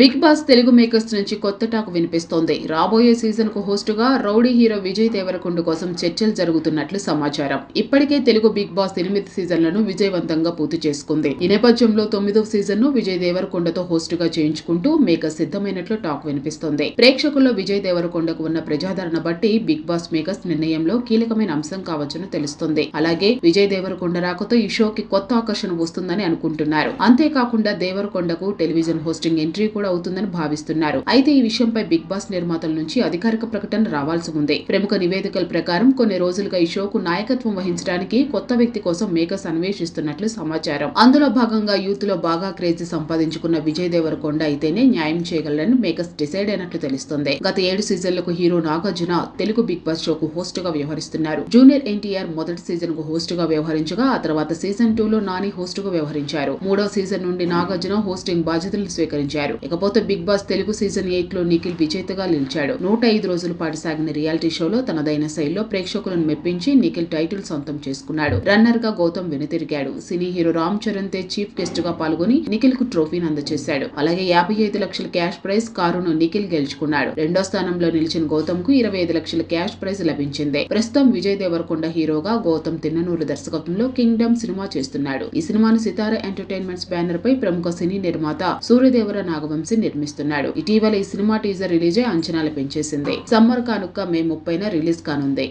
Big Boss Telugu makers నుంచి కొత్త talk వినిపిస్తోంది. రాబోయే సీజన్కు హోస్ట్గా రౌడీ హీరో విజయ్ దేవరకొండ కోసం చర్చలు జరుగుతున్నట్లు సమాచారం. ఇప్పటికే తెలుగు బిగ్ బాస్ ఎనిమిది సీజన్లను విజయవంతంగా పూర్తి చేసుకుంది. ఈ నేపథ్యంలో తొమ్మిదవ సీజన్ను విజయ్ దేవరకొండతో హోస్ట్గా చేయించుకుంటూ మేకర్స్ సిద్ధమైనట్లు టాక్ వినిపిస్తోంది. ప్రేక్షకుల్లో విజయ్ దేవరకొండకు ఉన్న ప్రజాదరణ బట్టి బిగ్ బాస్ మేకర్స్ నిర్ణయంలో కీలకమైన అంశం కావచ్చని తెలుస్తుంది. అలాగే విజయ్ దేవరకొండ రాకతో ఈ షోకి కొత్త ఆకర్షణ వస్తుందని అనుకుంటున్నారు. అంతేకాకుండా దేవరకొండకు టెలివిజన్ హోస్టింగ్ ఎంట్రీ కూడా అవుతుందని భావిస్తున్నారు. అయితే ఈ విషయంపై బిగ్ బాస్ నిర్మాతల నుంచి అధికారిక ప్రకటన రావాల్సి ఉంది. ప్రముఖ నివేదికల ప్రకారం కొన్ని రోజులుగా ఈ షోకు నాయకత్వం వహించడానికి కొత్త వ్యక్తి కోసం మేకర్స్ అన్వేషిస్తున్నట్లు సమాచారం. అందులో భాగంగా యూత్లో బాగా క్రేజ్ సంపాదించుకున్న విజయ్ దేవరకొండ అయితేనే న్యాయం చేయగలరని మేకర్స్ డిసైడ్ అయినట్లు తెలుస్తుంది. గత ఏడు సీజన్లకు hero Nagarjuna Telugu big boss షోకు హోస్ట్గా వ్యవహరిస్తున్నారు. జూనియర్ ఎన్టీఆర్ మొదటి సీజన్కు హోస్ట్గా వ్యవహరించగా ఆ తర్వాత సీజన్ టూ లో నాని హోస్ట్గా వ్యవహరించారు. మూడో సీజన్ నుండి నాగార్జున హోస్టింగ్ బాధ్యతలు స్వీకరించారు. ఇకపోతే బిగ్ బాస్ తెలుగు సీజన్ ఎయిట్లో నిఖిల్ విజేతగా నిలిచాడు. నూట ఐదు రోజుల పాటు సాగిన రియాలిటీ షోలో తనదైన శైలిలో ప్రేక్షకులను మెప్పించి నిఖిల్ టైటిల్ సొంతం చేసుకున్నాడు. రన్నర్గా Gautam వెనుతిరిగాడు. Cine hero Ram Charan Tej chief గెస్ట్గా పాల్గొని నిఖిల్కు ట్రోఫీని అందజేశాడు అలాగే యాభై ఐదు లక్షల క్యాష్ ప్రైజ్ కారును నిఖిల్ గెలుచుకున్నాడు. రెండో స్థానంలో నిలిచిన గౌతమ్కు ఇరవై ఐదు లక్షల క్యాష్ ప్రైజ్ లభించింది. ప్రస్తుతం విజయ్ దేవరకొండ హీరోగా గౌతమ్ తిన్ననూరు దర్శకత్వంలో కింగ్డమ్ సినిమా చేస్తున్నాడు. ఈ సినిమాను సితార ఎంటర్టైన్మెంట్స్ బ్యానర్ పై ప్రముఖ సినీ నిర్మాత సూర్యదేవర నాగవంశ నిర్మిస్తున్నాడు. ఇటీవల ఈ సినిమా టీజర్ రిలీజ్ అంచనాలు పెంచేసింది. సమ్మర్ కానుక మే ముప్పైన రిలీజ్ కానుంది.